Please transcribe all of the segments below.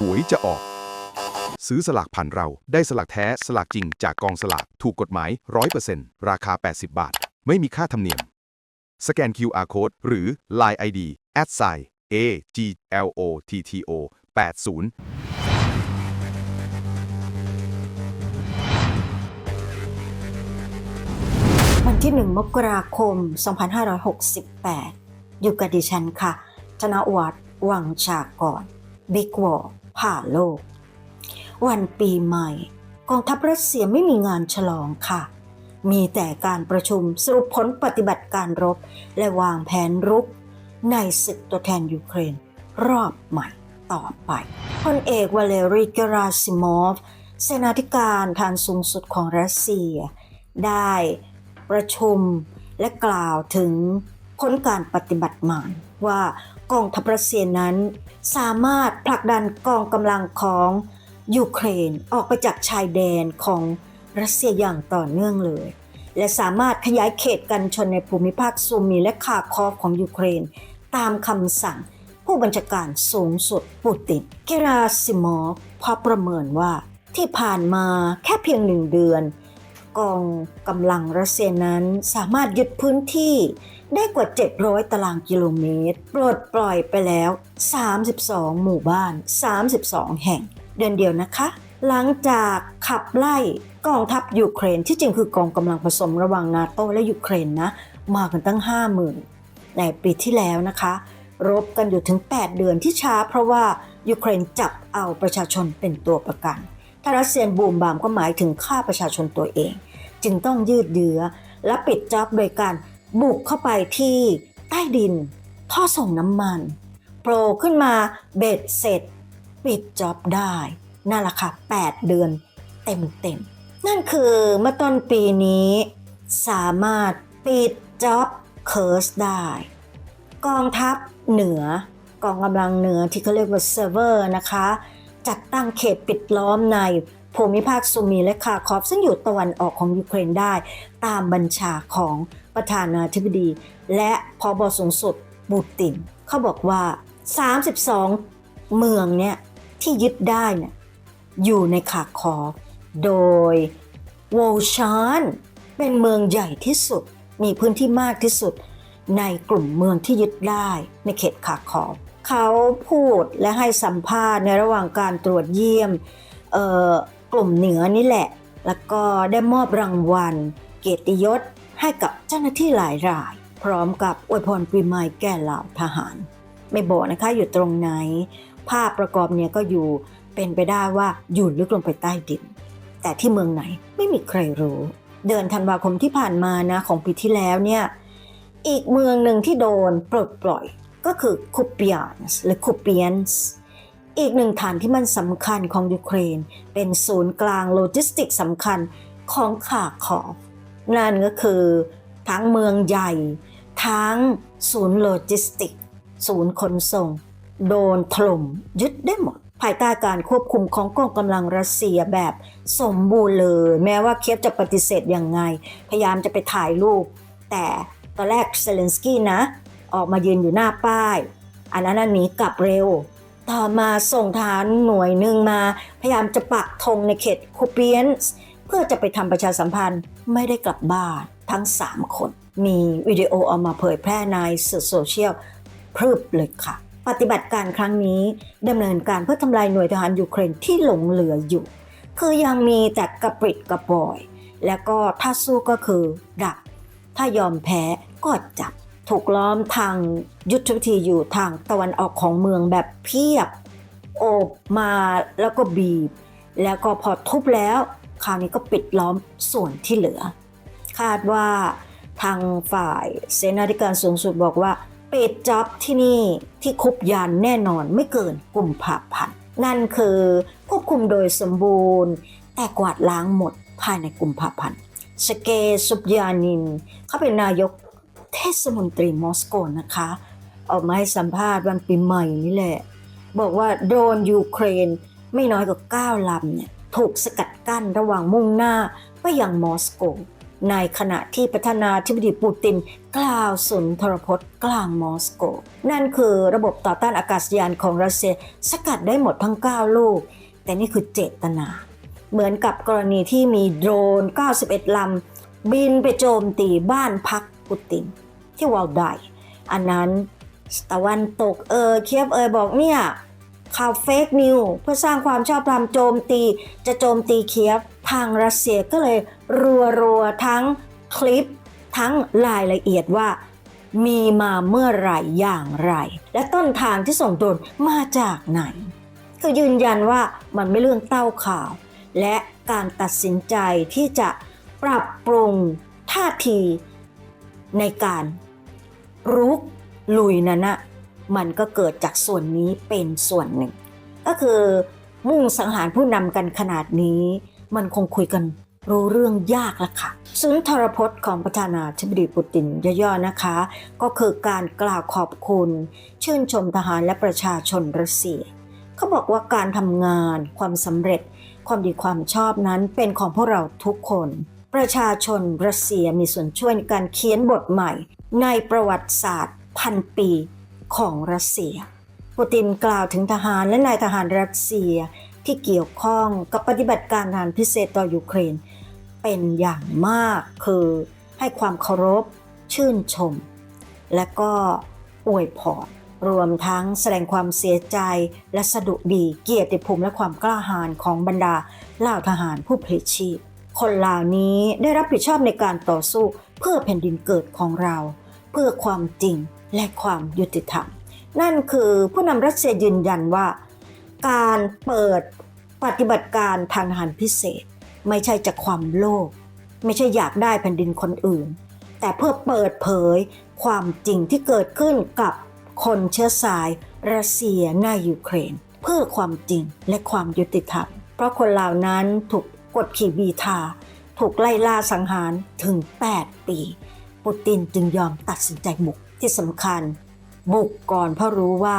หวยจะออก ซื้อสลากผ่านเราได้สลากแท้สลากจริงจากกองสลากถูกกฎหมาย 100%ราคา 80 บาท ไม่มีค่าธรรมเนียม สแกน QR Code หรือ Line ID at s i a g l o t t o 80วันที่ 1 มกราคม 2568 อยู่กับดิฉันค่ะ ธนวัฒน์วังชากรบิ๊กวอ ผ่าโลก วันปีใหม่ กองทัพรัสเซียไม่มีงานฉลองค่ะ มีแต่การประชุมสรุปผลปฏิบัติการรบ และวางแผนรุก ในศึกตัวแทนยูเครน รอบใหม่ต่อไปพลเอกวาเลรีกราซิมอฟ เสนาธิการทางสูงสุดของรัสเซีย ได้ประชุมและกล่าวถึงผลการปฏิบัติหมายว่า กองทัพรัสเซียนั้น สามารถผลักดันกองกำลังของยูเครนออกไปจากชายแดนของรัสเซียอย่างต่อเนื่องเลย และสามารถขยายเขตกันชนในภูมิภาคซูมีและคาคอฟของยูเครน ตามคำสั่งผู้บัญชาการสูงสุดปูตินเกราซิมอฟพอประเมินว่าที่ผ่านมาแค่เพียงหนึ่งเดือน กองกำลังรัสเซียนั้นสามารถยึดพื้นที่ ได้กว่า 700 ตารางกิโลเมตร ปลดปล่อยไปแล้ว 32 หมู่บ้าน 32 แห่ง เดือนเดียวนะคะ หลังจากขับไล่กองทัพยูเครน ที่จริงคือกองกำลังผสมระหว่างนาโตและยูเครนนะ มากันตั้ง 50,000 ในปีที่แล้วนะคะ รบกันอยู่ถึง 8 เดือนที่ช้า เพราะว่ายูเครนจับเอาประชาชนเป็นตัวประกันถ้ารัสเซียบูมบามก็หมายถึงฆ่าประชาชนตัวเอง จึงต้องยืดเยื้อและปิดจ็อบโดยการ บุกเข้าไปที่ใต้ดิน ท่อส่งน้ำมันโผล่ขึ้นมาเบ็ดเสร็จ ปิดจ็อบได้นั่นแหละค่ะ 8 เดือนเต็มๆ นั่นคือเมื่อต้นปีนี้ สามารถปิดจ็อบเคิร์สได้ กองทัพเหนือกองกำลังเหนือที่เขาเรียกว่าเซิร์ฟเวอร์นะคะ จัดตั้งเขตปิดล้อมในภูมิภาคซูมีและคาคอฟซึ่งอยู่ตะวันออกของยูเครนได้ ตามบัญชาของ ประธานาธิบดี และพอบสูงสุดบูตินเขาบอกว่า 32 เมืองเนี่ยที่ยึดได้เนี่ยอยู่ในคาคอโดยโวลชานเป็นเมืองใหญ่ที่สุด มีพื้นที่มากที่สุด ในกลุ่มเมืองที่ยึดได้ในเขตคาคอเขาพูดและให้สัมภาษณ์ในระหว่างการตรวจเยี่ยมกลุ่มเหนือนี่แหละ แล้วก็ได้มอบรางวัล เกียรติยศ ให้กับเจ้าหน้าที่หลายราย พร้อมกับอวยพรปีใหม่แก่เหล่าทหาร ไม่บอกนะคะอยู่ตรงไหน ภาพประกอบเนี่ยก็อยู่เป็นไปได้ว่าอยู่ลึกลงไปใต้ดิน แต่ที่เมืองไหนไม่มีใครรู้ เดือนธันวาคมที่ผ่านมานะของปีที่แล้วเนี่ยอีกเมืองหนึ่งที่โดนปลดปล่อยก็คือคูเปียนส์หรือคูเปียนส์อีกหนึ่งฐานที่มันสำคัญของยูเครน เป็นศูนย์กลางโลจิสติกสำคัญของขาคอฟ นั่นก็คือทั้งเมืองใหญ่ ทั้งศูนย์โลจิสติก ศูนย์ขนส่ง โดนถล่มยึดได้หมด ภายใต้การควบคุมของกองกำลังรัสเซียแบบสมบูรณ์เลย แม้ว่าเคียฟจะปฏิเสธยังไง พยายามจะไปถ่ายรูป แต่ตอนแรกเซเลนสกี้นะ ออกมายืนอยู่หน้าป้าย อันนั้นหนีกลับเร็ว ต่อมาส่งทหารหน่วยหนึ่งมา พยายามจะปักธงในเขตคูเปียนส์เพื่อจะไปทำประชาสัมพันธ์ ไม่ได้กลับบ้านทั้ง 3 คน มีวิดีโอออกมาเผยแพร่ในสื่อโซเชียลพรึบเลยค่ะ ปฏิบัติการครั้งนี้ดำเนินการเพื่อทำลายหน่วยทหารยูเครนที่หลงเหลืออยู่ คือยังมีแต่กระปริดกระปอย แล้วก็ถ้าสู้ก็คือดัก ถ้ายอมแพ้ก็จับ ถูกล้อมทางยุทธวิธีอยู่ทางตะวันออกของเมืองแบบเพียบ โอบมาแล้วก็บีบ แล้วก็พอทุบแล้ว คราวนี้ก็ปิดล้อมส่วนที่เหลือ คาดว่าทางฝ่ายเสนาธิการสูงสุดบอกว่าปิดจ็อบที่นี่ที่คุบยานแน่นอนไม่เกินกลุ่มภาพันธ์นั่นคือควบคุมโดยสมบูรณ์ แต่กวาดล้างหมดภายในกลุ่มภาพันธ์สเกซุบยานิน เขาเป็นนายกเทศมนตรีมอสโกนะคะ ออกมาให้สัมภาษณ์วันปีใหม่นี่แหละ บอกว่าโดนยูเครนไม่น้อยกว่า9ลำเนี่ย ถูกสกัดกั้นระหว่างมุ่งหน้าไปยังมอสโก ในขณะที่ประธานาธิบดีปูตินกล่าวสุนทรพจน์กลางมอสโก นั่นคือระบบต่อต้านอากาศยานของรัสเซียสกัดได้หมดทั้ง 9 ลูก แต่นี่คือเจตนา เหมือนกับกรณีที่มีโดรน 91 ลำ บินไปโจมตีบ้านพักปูติน ที่วอลไดอันนั้นตะวันตกเออเคียบเอยบอกเนี่ย ข่าวเฟกนิวเพื่อสร้างความชอบธรรมโจมตี จะโจมตีเคียบทางรัสเซียก็เลยรัวๆทั้งคลิป ทั้งรายละเอียดว่ามีมาเมื่อไหร่อย่างไร และต้นทางที่ส่งโดนมาจากไหนคือยืนยันว่ามันไม่เรื่องเต้าข่าว และการตัดสินใจที่จะปรับปรุงท่าทีในการรุกลุยนั้นนะ มันก็เกิดจากส่วนนี้เป็นส่วนหนึ่ง ก็คือมุ่งสังหารผู้นำกันขนาดนี้ มันคงคุยกันรู้เรื่องยากละค่ะสุนทรพจน์ของประธานาธิบดีปูตินย่อๆนะคะ ก็คือการกล่าวขอบคุณ ชื่นชมทหารและประชาชนรัสเซีย เขาบอกว่าการทำงาน ความสำเร็จ ความดีความชอบนั้นเป็นของพวกเราทุกคน ประชาชนรัสเซียมีส่วนช่วยในการเขียนบทใหม่ ในประวัติศาสตร์พันปี ของรัสเซียปูตินกล่าวถึงทหารและนายทหารรัสเซียที่เกี่ยวข้องกับปฏิบัติการทหารพิเศษต่อยูเครน เป็นอย่างมากคือให้ความเคารพ ชื่นชม และก็อวยพรรวมทั้งแสดงความเสียใจและสะดุดีเกียรติภูมิและความกล้าหาญของบรรดาเหล่าทหารผู้พลีชีพ คนเหล่านี้ได้รับผิดชอบในการต่อสู้เพื่อแผ่นดินเกิดของเรา เพื่อความจริง และความยุติธรรม นั่นคือผู้นำรัสเซียยืนยันว่า การเปิดปฏิบัติการทางทหารพิเศษ ไม่ใช่จากความโลภไม่ใช่อยากได้แผ่นดินคนอื่น แต่เพื่อเปิดเผยความจริงที่เกิดขึ้นกับคนเชื้อสายรัสเซียในยูเครน เพื่อความจริงและความยุติธรรม เพราะคนเหล่านั้นถูกกดขี่บีทา ถูกไล่ล่าสังหารถึง 8 ปี ปูตินจึงยอมตัดสินใจบุก ที่สำคัญ บุกก่อนเพราะรู้ว่า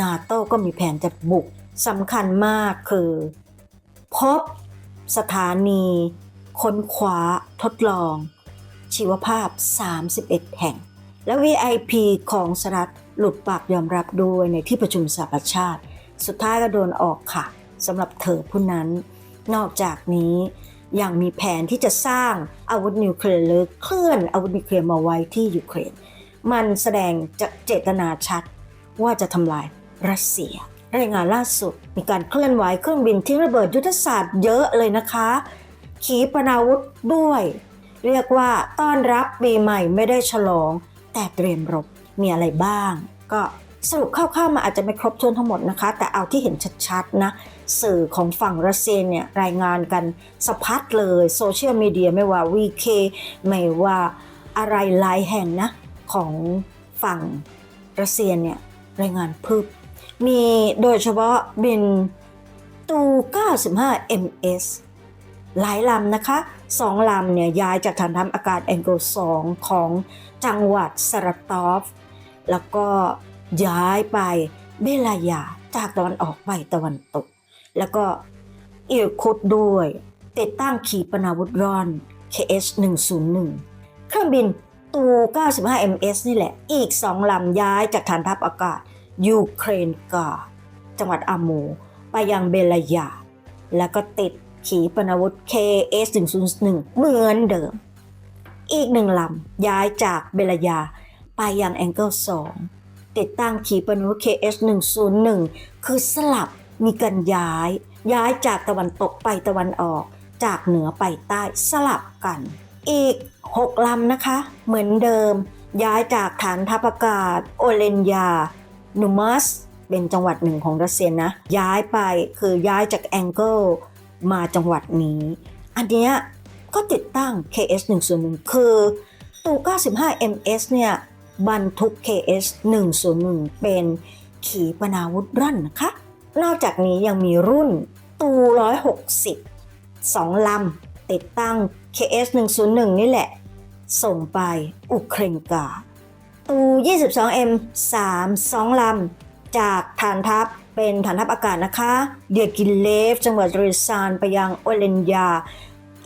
นาโต้ก็มีแผนจะบุกสำคัญมากคือ พบสถานี ค้นคว้าทดลอง ชีวภาพ 31 แห่ง และ VIP ของสหรัฐหลุดปากยอมรับด้วยในที่ประชุมสหประชาชาติ สุดท้ายก็โดนออกค่ะสำหรับเธอผู้นั้น นอกจากนี้ยังมีแผนที่จะสร้างอาวุธนิวเคลียร์หรือเคลื่อนอาวุธนิวเคลียร์มาไว้ที่ยูเครน มันแสดงจะเจตนาชัด ว่าจะทำลายรัสเซีย รายงานล่าสุดมีการเคลื่อนไหวเครื่องบินทิ้งระเบิดยุทธศาสตร์เยอะเลยนะคะ ขีปนาวุธด้วย เรียกว่าต้อนรับปีใหม่ไม่ได้ฉลอง แต่เตรียมรบมีอะไรบ้าง ก็สรุปคร่าวๆมาอาจจะไม่ครบถ้วนทั้งหมดนะคะ แต่เอาที่เห็นชัดๆนะ สื่อของฝั่งรัสเซียเนี่ยรายงานกันสะพัดเลยโซเชียลมีเดียไม่ว่า VK ไม่ว่าอะไรหลายแห่งนะ ของฝั่งรัสเซียเนี่ยรายงานพึบ มีโดยเฉพาะบินตู 95 MS หลายลำนะคะสองลำเนี่ยย้ายจากฐานทัพอากาศแองโกล2ของจังหวัดสารตอฟ แล้วก็ย้ายไปเบลายาจากตะวันออกไปตะวันตก แล้วก็อิรคุดด้วย ติดตั้งขีปนาวุธรอน KH-101 เครื่องบิน ตู 95 MS นี่แหละ อีกสองลำย้ายจากฐานทัพอากาศ ยูเครนกาจังหวัดอามู ไปยังเบลยา แล้วก็ติดขีปนาวุธ KS-101 เหมือนเดิม อีกหนึ่งลำย้ายจากเบลยา ไปยังแองเกิล2ติดตั้งขีปนาวุธ KS-101 คือสลับมีการย้าย ย้ายจากตะวันตกไปตะวันออก จากเหนือไปใต้สลับกัน อีก 6 ลำนะคะ เหมือนเดิม ย้ายจากฐานทัพอากาศ โอเลนยา นูมัส เป็นจังหวัดหนึ่งของรัสเซียนะ ย้ายไปคือย้ายจากแองเกิลมาจังหวัดนี้ อันเนี้ยก็ติดตั้ง KS 101คือตู95 MS เนี่ยบรรทุก KS 101เป็นขีปนาวุธรั่นนะคะ นอกจากนี้ยังมีรุ่นตู160สองลำติดตั้ง KS 101 นี่แหละ ส่งไปอุเครนกา ตู 22M 3 2 ลำ จากฐานทัพเป็นฐานทัพอากาศนะคะ เดียกินเลฟ จังหวัดริซานไปยังโอเลนยา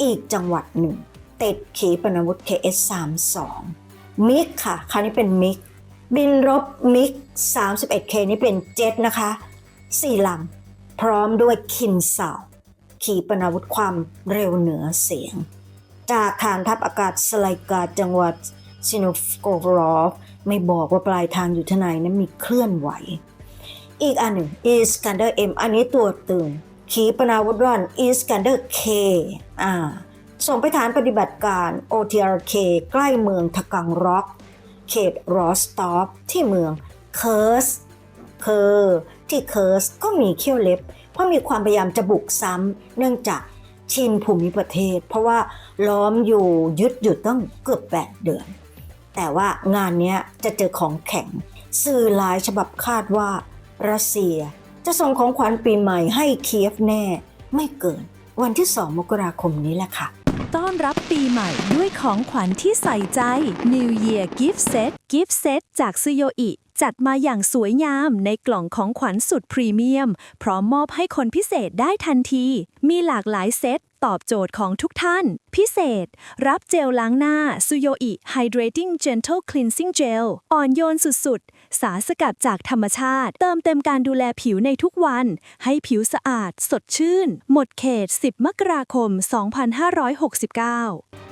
อีกจังหวัดหนึ่ง ติดขีปนาวุธ KS-32 มิกค่ะ คราวนี้เป็นมิก บินรบมิก 31K นี่เป็นเจ็ตนะคะสี่ลำพร้อมด้วยคินเสาขีปนาวุธความเร็วเหนือเสียง จากฐานทัพอากาศสไลกาจังหวัดซิน o ฟโกรอฟไม่บอกว่าปลายทางอยู่ที่ไหนนั้นมีเคลื่อนไหว อีกอันหนึ่ง e s c a n d e r M อันนี้ตัวตื่นขีปนาวุธร่อน e s c a n d e r K อ่าส่งไปฐานปฏิบัติการ OTRK ใกล้เมืองทกังร็อก เขตรอสตอฟที่เมืองเคิร์สเคอร์ที่เคิร์สก็มีเขี้ยวเล็บ เพราะมีความพยายามจะบุกซ้ำเนื่องจาก ชินภูมิประเทศ เพราะว่าล้อมอยู่ยึดอยู่ตั้งเกือบ8เดือน แต่ว่างานนี้จะเจอของแข็ง สื่อหลายฉบับคาดว่า รัสเซียจะส่งของขวัญปีใหม่ให้เคียฟแน่ ไม่เกิน วันที่ 2 มกราคมนี้แหละค่ะ ต้อนรับปีใหม่ด้วยของขวัญที่ใส่ใจ New Year Gift Set Gift Set จากซูโยอิ จัดมาอย่างสวยงามในกล่องของขวัญสุดพรีเมียม พร้อมมอบให้คนพิเศษได้ทันที มีหลากหลายเซตตอบโจทย์ของทุกท่าน พิเศษ รับเจลล้างหน้าซูโยอิ Hydrating Gentle Cleansing Gel อ่อนโยนสุดๆ สารสกัดจากธรรมชาติ เติมเต็มการดูแลผิวในทุกวัน ให้ผิวสะอาด สดชื่น หมดเขต 10 มกราคม 2569